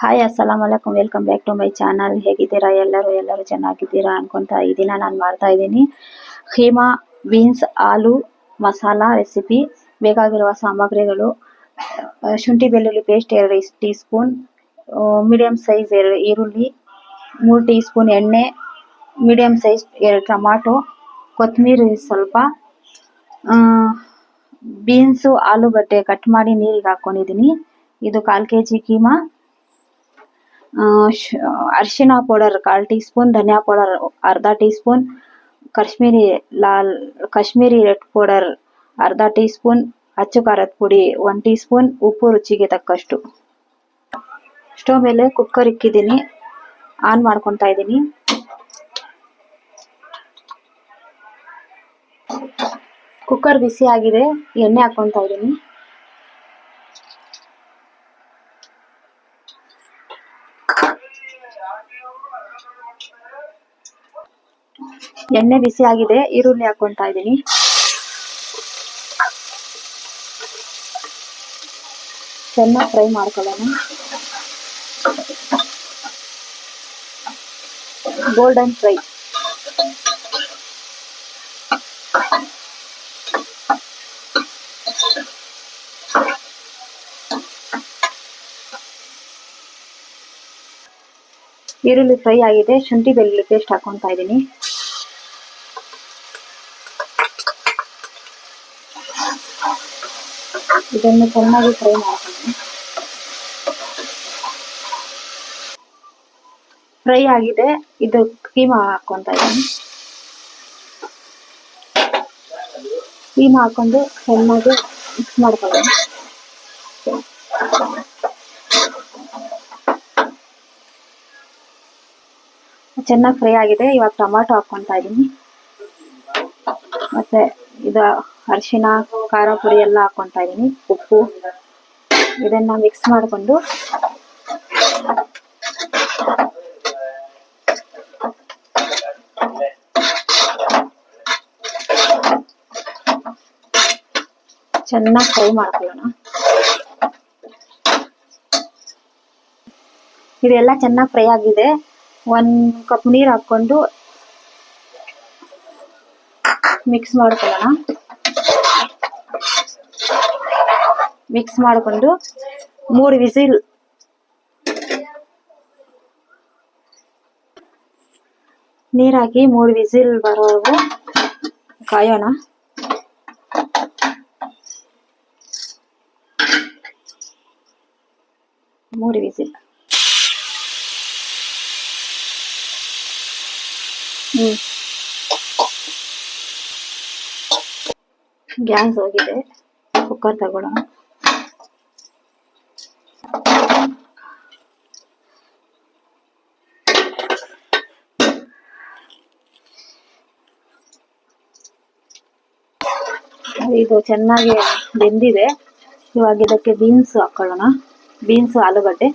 Hi, ಅಸ್ಸಲಾಮ್ ಅಲೈಕುಮ್. Welcome back to my channel. ಹೇಗಿದ್ದೀರಾ? ಎಲ್ಲರೂ ಎಲ್ಲರೂ ಚೆನ್ನಾಗಿದ್ದೀರಾ ಅನ್ಕೊಂತ ಈ ದಿನ ನಾನು ಮಾಡ್ತಾ ಇದ್ದೀನಿ. ಖೀಮಾ ಬೀನ್ಸ್, ಆಲೂ, ಮಸಾಲ ರೆಸಿಪಿ. ಬೇಕಾಗಿರುವ ಸಾಮಗ್ರಿಗಳು ಶುಂಠಿ ಬೆಳ್ಳುಳ್ಳಿ ಪೇಸ್ಟ್ ಎರಡು ಟೀ ಸ್ಪೂನ್ ಮೀಡಿಯಂ ಸೈಜ್ ಎರಡು ಈರುಳ್ಳಿ, ಮೂರು ಟೀ ಸ್ಪೂನ್ ಎಣ್ಣೆ, ಮೀಡಿಯಂ ಸೈಜ್ ಎರಡು ಟೊಮಾಟೊ ಕೊತ್ತಂಬರಿ ಸ್ವಲ್ಪ ಬೀನ್ಸು, ಆಲೂಗಡ್ಡೆ ಕಟ್ ಮಾಡಿ ನೀರಿಗೆ ಹಾಕ್ಕೊಂಡಿದ್ದೀನಿ ಇದು ಕಾಲು ಕೆ ಜಿ ಕೀಮಾ ಅರಿಶಿನ ಪೌಡರ್ ಕಾಲ್ ಟೀ ಸ್ಪೂನ್ ಧನಿಯಾ ಪೌಡರ್ ಅರ್ಧ ಟೀ ಸ್ಪೂನ್ ಕಾಶ್ಮೀರಿ ಲಾಲ್, ಕಾಶ್ಮೀರಿ ರೆಡ್ ಪೌಡರ್ ಅರ್ಧ ಟೀ ಸ್ಪೂನ್ ಅಚ್ಚು ಖಾರದ ಪುಡಿ ಒನ್ ಟೀ ಸ್ಪೂನ್ ಉಪ್ಪು ರುಚಿಗೆ ತಕ್ಕಷ್ಟು. ಸ್ಟವ್ ಮೇಲೆ ಕುಕ್ಕರ್ ಇಕ್ಕಿದ್ದೀನಿ. ಆನ್ ಮಾಡ್ಕೊತಾ ಇದ್ದೀನಿ. ಕುಕ್ಕರ್ ಬಿಸಿ ಆಗಿದೆ. ಎಣ್ಣೆ ಹಾಕೊತಾ ಇದ್ದೀನಿ. ಎಣ್ಣೆ ಬಿಸಿ ಆಗಿದೆ ಈರುಳ್ಳಿ ಹಾಕೊಂತಾ ಇದ್ದೀನಿ. ಚೆನ್ನಾಗಿ ಫ್ರೈ ಮಾಡ್ಕೊಳ್ಳೋಣ. Golden fry. ಈರುಳ್ಳಿ ಫ್ರೈ ಆಗಿದೆ, ಶುಂಠಿ ಬೆಳ್ಳುಳ್ಳಿ ಪೇಸ್ಟ್ ಹಾಕೊತಾ ಇದ್ದೀನಿ. ಇದನ್ನು ಚೆನ್ನಾಗಿ ಫ್ರೈ ಮಾಡ್ತೀನಿ. ಫ್ರೈ ಆಗಿದೆ, ಇದು ಕೀಮಾ ಹಾಕೊಂತ ಇದ್ದೀನಿ. ಕೀಮಾ ಹಾಕೊಂಡು ಚೆನ್ನಾಗಿ ಮಿಕ್ಸ್ ಮಾಡ್ಕೊಳ್ಳೋಣ. ಚೆನ್ನಾಗಿ ಫ್ರೈ ಆಗಿದೆ. ಇವಾಗ ಟೊಮಾಟೊ ಹಾಕ್ಕೊತಾ ಇದ್ದೀನಿ ಮತ್ತೆ ಇದು ಅರಿಶಿನ, ಖಾರ ಪುಡಿ ಎಲ್ಲ ಹಾಕ್ಕೊತಾ ಇದ್ದೀನಿ ಉಪ್ಪು ಇದನ್ನ ಮಿಕ್ಸ್ ಮಾಡಿಕೊಂಡು ಚೆನ್ನಾಗಿ ಫ್ರೈ ಮಾಡ್ಕೊಳ್ಳೋಣ. ಇದೆಲ್ಲ ಚೆನ್ನಾಗಿ ಫ್ರೈ ಆಗಿದೆ. ಒಂದ್ ಕಪ್ ನೀರು ಹಾಕ್ಕೊಂಡು ಮಿಕ್ಸ್ ಮಾಡ್ಕೊಳ್ಳೋಣ. ಮಿಕ್ಸ್ ಮಾಡಿಕೊಂಡು ಮೂರು ವಿಸಿಲ್ ನೀರಾಕಿ ಮೂರು ವಿಸಿಲ್ ಬರೋವರೆಗೂ ಕಾಯೋಣ. ಮೂರು ವಿಸಿಲ್. ಗ್ಯಾಸ್ ಹೋಗಿದೆ. ಕುಕ್ಕರ್ ತಗೊಳ್ಳೋಣ. ಇದು ಚೆನ್ನಾಗಿ ಬೆಂದಿದೆ. ಇವಾಗ ಇದಕ್ಕೆ ಬೀನ್ಸ್ ಹಾಕೊಳ್ಳೋಣ. ಬೀನ್ಸ್ ಆಲೂಗಡ್ಡೆ.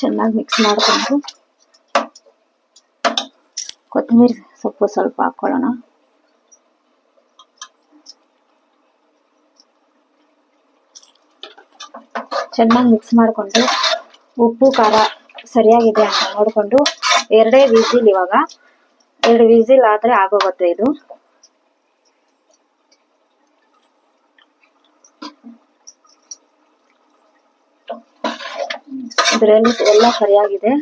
ಚೆನ್ನಾಗಿ ಮಿಕ್ಸ್ ಮಾಡಿಕೊಂಡು ಕೊತ್ತಂಬರಿ ಸೊಪ್ಪು ಸ್ವಲ್ಪ ಹಾಕ್ಕೊಳ್ಳೋಣ ಚೆನ್ನಾಗಿ ಮಿಕ್ಸ್ ಮಾಡಿಕೊಂಡು ಉಪ್ಪು, ಖಾರ ಸರಿಯಾಗಿದೆ ಅಂತ ನೋಡಿಕೊಂಡು ಎರಡೇ ವಿಸಿಲ್ ಇವಾಗ. ಎರಡು ವಿಸಿಲ್ ಆದ್ರೆ ಆಗೋಗುತ್ತೆ ಇದು. ಇದರಲ್ಲಿ ಎಲ್ಲ ಸರಿಯಾಗಿದೆ.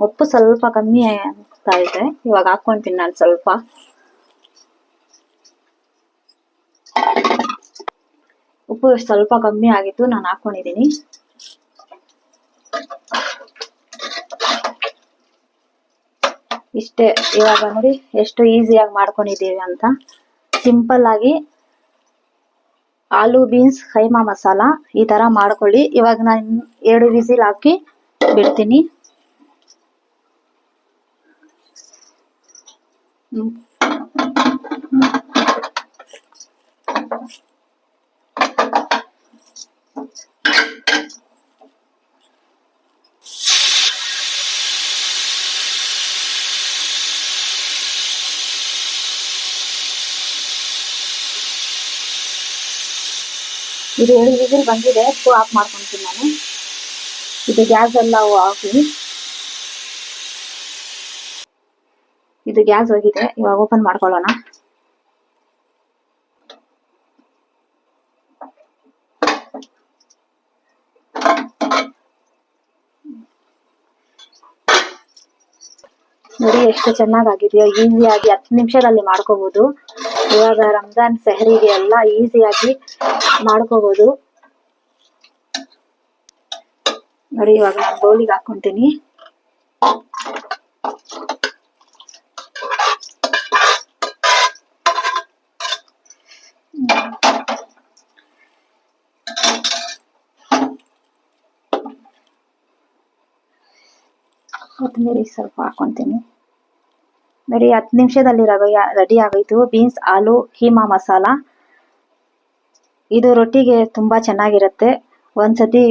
ಉಪ್ಪು ಸ್ವಲ್ಪ ಕಮ್ಮಿ ಆಗ್ತಾ ಇದೆ. ಇವಾಗ ಹಾಕೊಂತೀನಿ ನಾನು ಸ್ವಲ್ಪ. ಉಪ್ಪು ಸ್ವಲ್ಪ ಕಮ್ಮಿ ಆಗಿತ್ತು ನಾನು ಹಾಕೊಂಡಿದ್ದೀನಿ ಇಷ್ಟೇ ಇವಾಗ ನೋಡಿ, ಎಷ್ಟು ಈಸಿಯಾಗಿ ಮಾಡ್ಕೊಂಡಿದ್ದೀವಿ ಅಂತ. ಸಿಂಪಲ್ ಆಗಿ ಆಲೂ ಬೀನ್ಸ್ ಕೈಮಾ ಮಸಾಲ ಈ ತರ ಮಾಡ್ಕೊಳ್ಳಿ. ಇವಾಗ ನಾನು ಎರಡು ವಿಸಿಲ್ ಹಾಕಿ ಬಿಡ್ತೀನಿ. ಇದು ಎರಡು ವಿಸಿಲ್ ಬಂದಿದೆ ಸೊ ಆಫ್ ಮಾಡ್ಕೊಂತೀನಿ ನಾನು. ಇದು ಗ್ಯಾಸ್ ಎಲ್ಲ ಹಾಕಿ ಇದು ಗ್ಯಾಸ್ ಹೋಗಿದೆ, ಇವಾಗ ಓಪನ್ ಮಾಡ್ಕೊಳ್ಳೋಣ. ನೋಡಿ, ಎಷ್ಟು ಚೆನ್ನಾಗಾಗಿದೆಯೋ ಈಸಿಯಾಗಿ ಹತ್ತು ನಿಮಿಷದಲ್ಲಿ ಮಾಡ್ಕೋಬಹುದು ಇವಾಗ ರಂಜಾನ್ ಸೆಹರಿಗೆ ಎಲ್ಲ ಈಸಿಯಾಗಿ ಮಾಡ್ಕೋಬಹುದು ನೋಡಿ ಇವಾಗ ನಾನು ಬೌಲಿಗೆ ಹಾಕೊಂತೀನಿ. ಕೊತ್ತಂಬರಿ ಸ್ವಲ್ಪ ಹಾಕೊಂತೀನಿ. ನೋಡಿ ಹತ್ತು ನಿಮಿಷದಲ್ಲಿ ರೆಡಿ ಆಗೋಯ್ತು. ಬೀನ್ಸ್, ಆಲೂ ಹೀಮಾ ಮಸಾಲ. ಇದು ರೊಟ್ಟಿಗೆ ತುಂಬಾ ಚೆನ್ನಾಗಿರುತ್ತೆ. ಒಂದ್ಸತಿ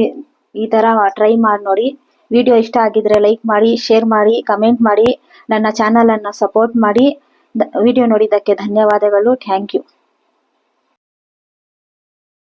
ಈ ತರ ಟ್ರೈ ಮಾಡಿ ನೋಡಿ. ವಿಡಿಯೋ ಇಷ್ಟ ಆಗಿದ್ರೆ ಲೈಕ್ ಮಾಡಿ, ಶೇರ್ ಮಾಡಿ, ಕಮೆಂಟ್ ಮಾಡಿ. ನನ್ನ ಚಾನಲ್ ಅನ್ನ ಸಪೋರ್ಟ್ ಮಾಡಿ. ವಿಡಿಯೋ ನೋಡಿದ್ದಕ್ಕೆ ಧನ್ಯವಾದಗಳು. Thank you.